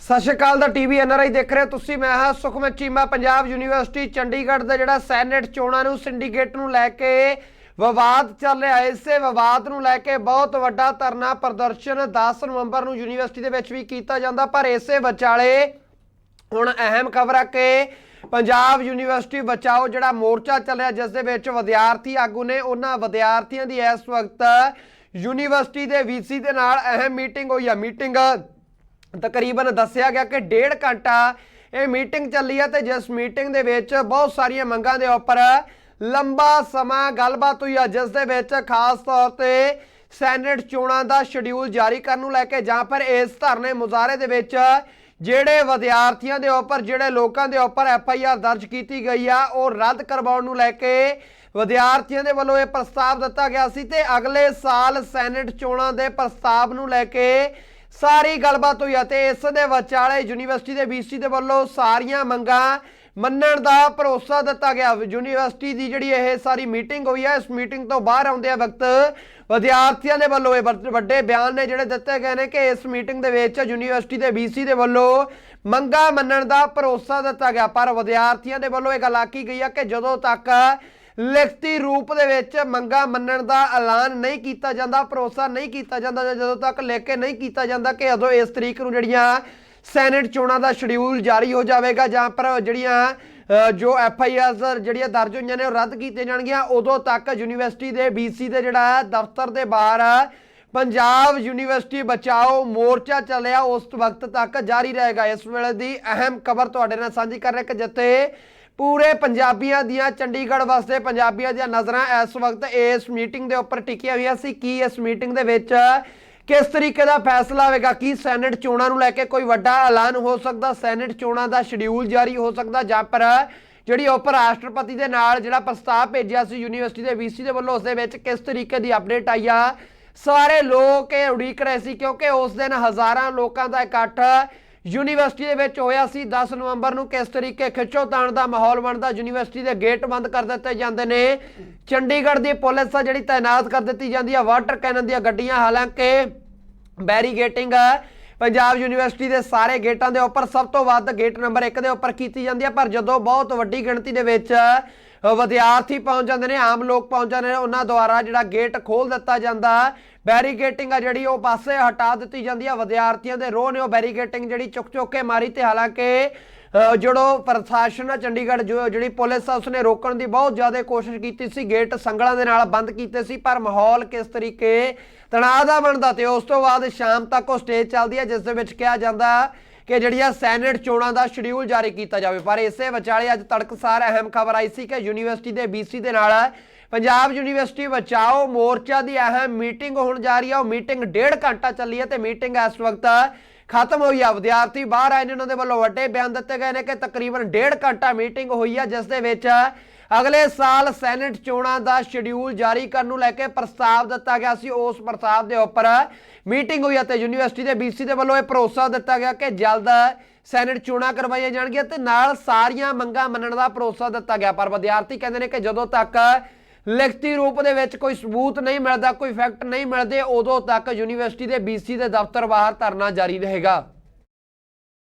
ਸਤਿ ਸ਼੍ਰੀ ਅਕਾਲ ਦਾ TV NRI ਦੇਖ ਰਹੇ ਹੋ ਤੁਸੀਂ, ਮੈਂ ਹਾਂ ਸੁਖਮਨ ਚੀਮਾ, ਪੰਜਾਬ ਯੂਨੀਵਰਸਿਟੀ, ਚੰਡੀਗੜ੍ਹ ਦਾ ਜਿਹੜਾ ਸੈਨੇਟ ਚੋਣਾਂ ਨੂੰ ਸਿੰਡੀਕੇਟ ਨੂੰ ਲੈ ਕੇ ਵਿਵਾਦ ਚੱਲ ਰਿਹਾ ਹੈ, ਇਸੇ ਵਿਵਾਦ ਨੂੰ ਲੈ ਕੇ ਬਹੁਤ ਵੱਡਾ ਧਰਨਾ ਪ੍ਰਦਰਸ਼ਨ 10 ਨਵੰਬਰ ਨੂੰ ਯੂਨੀਵਰਸਿਟੀ ਦੇ ਵਿੱਚ ਵੀ ਕੀਤਾ ਜਾਂਦਾ, ਪਰ ਇਸੇ ਵਿਚਾਲੇ ਹੁਣ ਅਹਿਮ ਖਬਰ ਹੈ ਕਿ ਪੰਜਾਬ ਯੂਨੀਵਰਸਿਟੀ ਬਚਾਓ ਜਿਹੜਾ ਮੋਰਚਾ ਚੱਲ ਰਿਹਾ ਜਿਸ ਦੇ ਵਿੱਚ ਵਿਦਿਆਰਥੀ ਆਗੂ ਨੇ, ਉਹਨਾਂ ਵਿਦਿਆਰਥੀਆਂ ਦੀ ਇਸ ਵਕਤ ਯੂਨੀਵਰਸਿਟੀ ਦੇ ਵੀਸੀ ਦੇ ਨਾਲ ਅਹਿਮ ਮੀਟਿੰਗ ਹੋਈ ਆ, ਮੀਟਿੰਗ ਤਕਰੀਬਨ ਦੱਸਿਆ ਗਿਆ ਕਿ ਡੇਢ ਘੰਟਾ ਇਹ ਮੀਟਿੰਗ ਚੱਲੀ ਆ ਤੇ ਜਿਸ ਮੀਟਿੰਗ ਦੇ ਵਿੱਚ ਬਹੁਤ ਸਾਰੀਆਂ ਮੰਗਾਂ ਦੇ ਉੱਪਰ ਲੰਬਾ ਸਮਾਂ ਗੱਲਬਾਤ ਹੋਈ ਆ, ਜਿਸ ਦੇ ਵਿੱਚ ਖਾਸ ਤੌਰ ਤੇ ਸੈਨੇਟ ਚੋਣਾਂ ਦਾ ਸ਼ਡਿਊਲ ਜਾਰੀ ਕਰਨ ਨੂੰ ਲੈ ਕੇ ਜਾਂ ਫਿਰ ਇਸ ਧਰਨੇ ਮੁਜ਼ਾਹਰੇ ਦੇ ਵਿੱਚ ਜਿਹੜੇ ਵਿਦਿਆਰਥੀਆਂ ਦੇ ਉੱਪਰ, ਜਿਹੜੇ ਲੋਕਾਂ ਦੇ ਉੱਪਰ ਐਫ ਆਈ ਆਰ ਦਰਜ ਕੀਤੀ ਗਈ ਆ, ਉਹ ਰੱਦ ਕਰਵਾਉਣ ਨੂੰ ਲੈ ਕੇ ਵਿਦਿਆਰਥੀਆਂ ਦੇ ਵੱਲੋਂ ਇਹ ਪ੍ਰਸਤਾਵ ਦਿੱਤਾ ਗਿਆ ਸੀ ਤੇ ਅਗਲੇ ਸਾਲ ਸੈਨੇਟ ਚੋਣਾਂ ਦੇ ਪ੍ਰਸਤਾਵ ਨੂੰ ਲੈ ਕੇ ਸਾਰੀ ਗੱਲਬਾਤ ਹੋਈ ਆ ਤੇ ਇਸ ਦੇ ਵਿਚਾਲੇ ਯੂਨੀਵਰਸਿਟੀ ਦੇ ਵੀਸੀ ਦੇ ਵੱਲੋਂ ਸਾਰੀਆਂ ਮੰਗਾਂ ਮੰਨਣ ਦਾ ਭਰੋਸਾ ਦਿੱਤਾ ਗਿਆ। ਯੂਨੀਵਰਸਿਟੀ ਦੀ ਜਿਹੜੀ ਇਹ ਸਾਰੀ ਮੀਟਿੰਗ ਹੋਈ ਹੈ ਇਸ ਮੀਟਿੰਗ ਤੋਂ ਬਾਹਰ ਆਉਂਦੇ ਵਕਤ ਵਿਦਿਆਰਥੀਆਂ ਦੇ ਵੱਲੋਂ ਇਹ ਵੱਡ- ਵੱਡੇ ਬਿਆਨ ਨੇ ਜਿਹੜੇ ਦਿੱਤੇ ਗਏ ਨੇ ਕਿ ਇਸ ਮੀਟਿੰਗ ਦੇ ਵਿੱਚ ਯੂਨੀਵਰਸਿਟੀ ਦੇ ਵੀਸੀ ਦੇ ਵੱਲੋਂ ਮੰਗਾਂ ਮੰਨਣ ਦਾ ਭਰੋਸਾ ਦਿੱਤਾ ਗਿਆ। ਪਰ ਵਿਦਿਆਰਥੀਆਂ ਦੇ ਵੱਲੋਂ ਇਹ ਗੱਲ ਆਖੀ ਗਈ ਹੈ ਕਿ ਜਦੋਂ ਤੱਕ ਲਿਖਤੀ ਰੂਪ ਦੇ ਵਿੱਚ ਮੰਗਾਂ ਮੰਨਣ ਦਾ ਐਲਾਨ ਨਹੀਂ ਕੀਤਾ ਜਾਂਦਾ, ਭਰੋਸਾ ਨਹੀਂ ਕੀਤਾ ਜਾਂਦਾ ਜਾਂ ਜਦੋਂ ਤੱਕ ਲਿਖ ਕੇ ਨਹੀਂ ਕੀਤਾ ਜਾਂਦਾ ਕਿ ਉਦੋਂ ਇਸ ਤਰੀਕ ਨੂੰ ਜਿਹੜੀਆਂ ਸੈਨੇਟ ਚੋਣਾਂ ਦਾ ਸ਼ਡਿਊਲ ਜਾਰੀ ਹੋ ਜਾਵੇਗਾ ਜਾਂ ਪਰ ਜਿਹੜੀਆਂ ਜੋ ਐਫ ਆਈ ਆਰ ਜਿਹੜੀਆਂ ਦਰਜ ਹੋਈਆਂ ਨੇ ਉਹ ਰੱਦ ਕੀਤੀਆਂ ਜਾਣਗੀਆਂ, ਉਦੋਂ ਤੱਕ ਯੂਨੀਵਰਸਿਟੀ ਦੇ ਬੀਸੀ ਦੇ ਜਿਹੜਾ ਦਫ਼ਤਰ ਦੇ ਬਾਹਰ ਪੰਜਾਬ ਯੂਨੀਵਰਸਿਟੀ ਬਚਾਓ ਮੋਰਚਾ ਚੱਲਿਆ, ਉਸ ਵਕਤ ਤੱਕ ਜਾਰੀ ਰਹੇਗਾ। ਇਸ ਵੇਲੇ ਦੀ ਅਹਿਮ ਖਬਰ ਤੁਹਾਡੇ ਨਾਲ ਸਾਂਝੀ ਕਰ ਰਿਹਾ ਕਿ ਜਿੱਥੇ ਪੂਰੇ ਪੰਜਾਬੀਆਂ ਦੀਆਂ, ਚੰਡੀਗੜ੍ਹ ਵਾਸਤੇ ਪੰਜਾਬੀਆਂ ਦੀਆਂ ਨਜ਼ਰਾਂ ਇਸ ਵਕਤ ਇਸ ਮੀਟਿੰਗ ਦੇ ਉੱਪਰ ਟਿਕੀਆਂ ਹੋਈਆਂ ਸੀ। ਕੀ ਇਸ ਮੀਟਿੰਗ ਦੇ ਵਿੱਚ ਕਿਸ ਤਰੀਕੇ ਦਾ ਫੈਸਲਾ ਹੋਵੇਗਾ? ਕੀ ਸੈਨੇਟ ਚੋਣਾਂ ਨੂੰ ਲੈ ਕੇ ਕੋਈ ਵੱਡਾ ਐਲਾਨ ਹੋ ਸਕਦਾ? ਸੈਨੇਟ ਚੋਣਾਂ ਦਾ ਸ਼ਡਿਊਲ ਜਾਰੀ ਹੋ ਸਕਦਾ ਜਾਂ ਪਰ ਜਿਹੜੀ ਉਪ ਰਾਸ਼ਟਰਪਤੀ ਦੇ ਨਾਲ ਜਿਹੜਾ ਪ੍ਰਸਤਾਵ ਭੇਜਿਆ ਸੀ ਯੂਨੀਵਰਸਿਟੀ ਦੇ ਵੀਸੀ ਦੇ ਵੱਲੋਂ, ਉਸ ਦੇ ਵਿੱਚ ਕਿਸ ਤਰੀਕੇ ਦੀ ਅਪਡੇਟ ਆਈ ਆ? ਸਾਰੇ ਲੋਕ ਇਹ ਉਡੀਕ ਰਹੇ ਸੀ ਕਿਉਂਕਿ ਉਸ ਦਿਨ ਹਜ਼ਾਰਾਂ ਲੋਕਾਂ ਦਾ ਇਕੱਠ ਯੂਨੀਵਰਸਿਟੀ ਦੇ ਵਿੱਚ ਹੋਇਆ ਸੀ। 10 ਨਵੰਬਰ ਨੂੰ ਕਿਸ ਤਰੀਕੇ ਖਿੱਚੋਤਾਣ ਦਾ ਮਾਹੌਲ ਬਣਦਾ, ਯੂਨੀਵਰਸਿਟੀ ਦੇ ਗੇਟ ਬੰਦ ਕਰ ਦਿੱਤੇ ਜਾਂਦੇ ਨੇ। ਚੰਡੀਗੜ੍ਹ ਦੀ ਪੁਲਿਸ ਆ ਜਿਹੜੀ ਤਾਇਨਾਤ ਕਰ ਦਿੱਤੀ ਜਾਂਦੀ ਆ, ਵਾਟਰ ਕੈਨਨ ਦੀਆਂ ਗੱਡੀਆਂ। ਹਾਲਾਂਕਿ ਬੈਰੀਗੇਟਿੰਗ ਪੰਜਾਬ ਯੂਨੀਵਰਸਿਟੀ ਦੇ ਸਾਰੇ ਗੇਟਾਂ ਦੇ ਉੱਪਰ ਸਭ ਤੋਂ ਵੱਧ ਗੇਟ ਨੰਬਰ 1 ਦੇ ਉੱਪਰ ਕੀਤੀ ਜਾਂਦੀ ਹੈ ਪਰ ਜਦੋਂ ਬਹੁਤ ਵੱਡੀ ਗਿਣਤੀ ਦੇ ਵਿੱਚ ਵਿਦਿਆਰਥੀ ਪਹੁੰਚ ਜਾਂਦੇ ਨੇ ਆਮ ਲੋਕ ਪਹੁੰਚ ਜਾਂਦੇ ਨੇ। ਉਹਨਾਂ ਦੁਆਰਾ ਜਿਹੜਾ ਗੇਟ ਖੋਲ ਦਿੱਤਾ ਜਾਂਦਾ ਬੈਰੀਕੇਟਿੰਗ ਆ ਜਿਹੜੀ ਉਹ ਪਾਸੇ ਹਟਾ ਦਿੱਤੀ ਜਾਂਦੀ ਆ। ਵਿਦਿਆਰਥੀਆਂ ਦੇ ਰੋਹ ਨੇ ਉਹ ਬੈਰੀਕੇਟਿੰਗ ਜਿਹੜੀ ਚੁੱਕ ਚੁੱਕ ਕੇ ਮਾਰੀ ਤੇ ਹਾਲਾਂਕਿ ਅ, ਜਿਹੜੋ ਪ੍ਰਸ਼ਾਸਨ ਆ ਚੰਡੀਗੜ੍ਹ ਜੋ ਜਿਹੜੀ ਪੁਲਿਸ ਆ ਉਸਨੇ ਰੋਕਣ ਦੀ ਬਹੁਤ ਜ਼ਿਆਦਾ ਕੋਸ਼ਿਸ਼ ਕੀਤੀ ਸੀ। ਗੇਟ ਸੰਗਲਾਂ ਦੇ ਨਾਲ ਬੰਦ ਕੀਤੇ ਸੀ ਪਰ ਮਾਹੌਲ ਕਿਸ ਤਰੀਕੇ ਤਣਾਅ ਦਾ ਬਣਦਾ ਤੇ ਉਸ ਤੋਂ ਬਾਅਦ ਸ਼ਾਮ ਤੱਕ ਉਹ ਸਟੇਜ ਚੱਲਦੀ ਹੈ ਜਿਸ ਦੇ ਵਿੱਚ ਕਿਹਾ ਜਾਂਦਾ ਕਿ ਜਿਹੜੀਆਂ ਸੈਨੇਟ ਚੋਣਾਂ ਦਾ ਸ਼ਡਿਊਲ ਜਾਰੀ ਕੀਤਾ ਜਾਵੇ। ਪਰ ਇਸੇ ਵਿਚਾਲੇ ਅੱਜ ਤੜਕਸਾਰ ਅਹਿਮ ਖਬਰ ਆਈ ਸੀ ਕਿ ਯੂਨੀਵਰਸਿਟੀ ਦੇ ਬੀਸੀ ਦੇ ਨਾਲ ਪੰਜਾਬ ਯੂਨੀਵਰਸਿਟੀ ਬਚਾਓ ਮੋਰਚਾ ਦੀ ਅਹਿਮ ਮੀਟਿੰਗ ਹੋਣ ਜਾ ਰਹੀ ਹੈ ਉਹ ਮੀਟਿੰਗ ਡੇਢ ਘੰਟਾ ਚੱਲੀ ਹੈ ਤੇ ਮੀਟਿੰਗ ਇਸ ਵਕਤ ਖਤਮ ਹੋਈ ਆ। ਵਿਦਿਆਰਥੀ ਬਾਹਰ ਆਏ ਨੇ, ਉਹਨਾਂ ਦੇ ਵੱਲੋਂ ਵੱਡੇ ਬਿਆਨ ਦਿੱਤੇ ਗਏ ਨੇ ਕਿ ਤਕਰੀਬਨ ਡੇਢ ਘੰਟਾ ਮੀਟਿੰਗ ਹੋਈ ਆ, ਜਿਸ ਦੇ ਵਿੱਚ ਅਗਲੇ ਸਾਲ ਸੈਨੇਟ ਚੋਣਾਂ ਦਾ ਸ਼ਡਿਊਲ ਜਾਰੀ ਕਰਨ ਨੂੰ ਲੈ ਕੇ ਪ੍ਰਸਤਾਵ ਦਿੱਤਾ ਗਿਆ ਸੀ। ਉਸ ਪ੍ਰਸਤਾਵ ਦੇ ਉੱਪਰ ਮੀਟਿੰਗ ਹੋਈ ਅਤੇ ਯੂਨੀਵਰਸਿਟੀ ਦੇ ਬੀਸੀ ਦੇ ਵੱਲੋਂ ਇਹ ਭਰੋਸਾ ਦਿੱਤਾ ਗਿਆ ਕਿ ਜਲਦ ਸੈਨੇਟ ਚੋਣਾਂ ਕਰਵਾਈਆਂ ਜਾਣਗੀਆਂ ਤੇ ਨਾਲ ਸਾਰੀਆਂ ਮੰਗਾਂ ਮੰਨਣ ਦਾ ਭਰੋਸਾ ਦਿੱਤਾ ਗਿਆ। ਪਰ ਵਿਦਿਆਰਥੀ ਕਹਿੰਦੇ ਨੇ ਕਿ ਜਦੋਂ ਤੱਕ ਲਿਖਤੀ ਰੂਪ ਦੇ ਵਿੱਚ ਕੋਈ ਸਬੂਤ ਨਹੀਂ ਮਿਲਦਾ, ਕੋਈ ਫੈਕਟ ਨਹੀਂ ਮਿਲਦੇ, ਉਦੋਂ ਤੱਕ ਯੂਨੀਵਰਸਿਟੀ ਦੇ ਬੀਸੀ ਦੇ ਦਫ਼ਤਰ ਬਾਹਰ ਧਰਨਾ ਜਾਰੀ ਰਹੇਗਾ।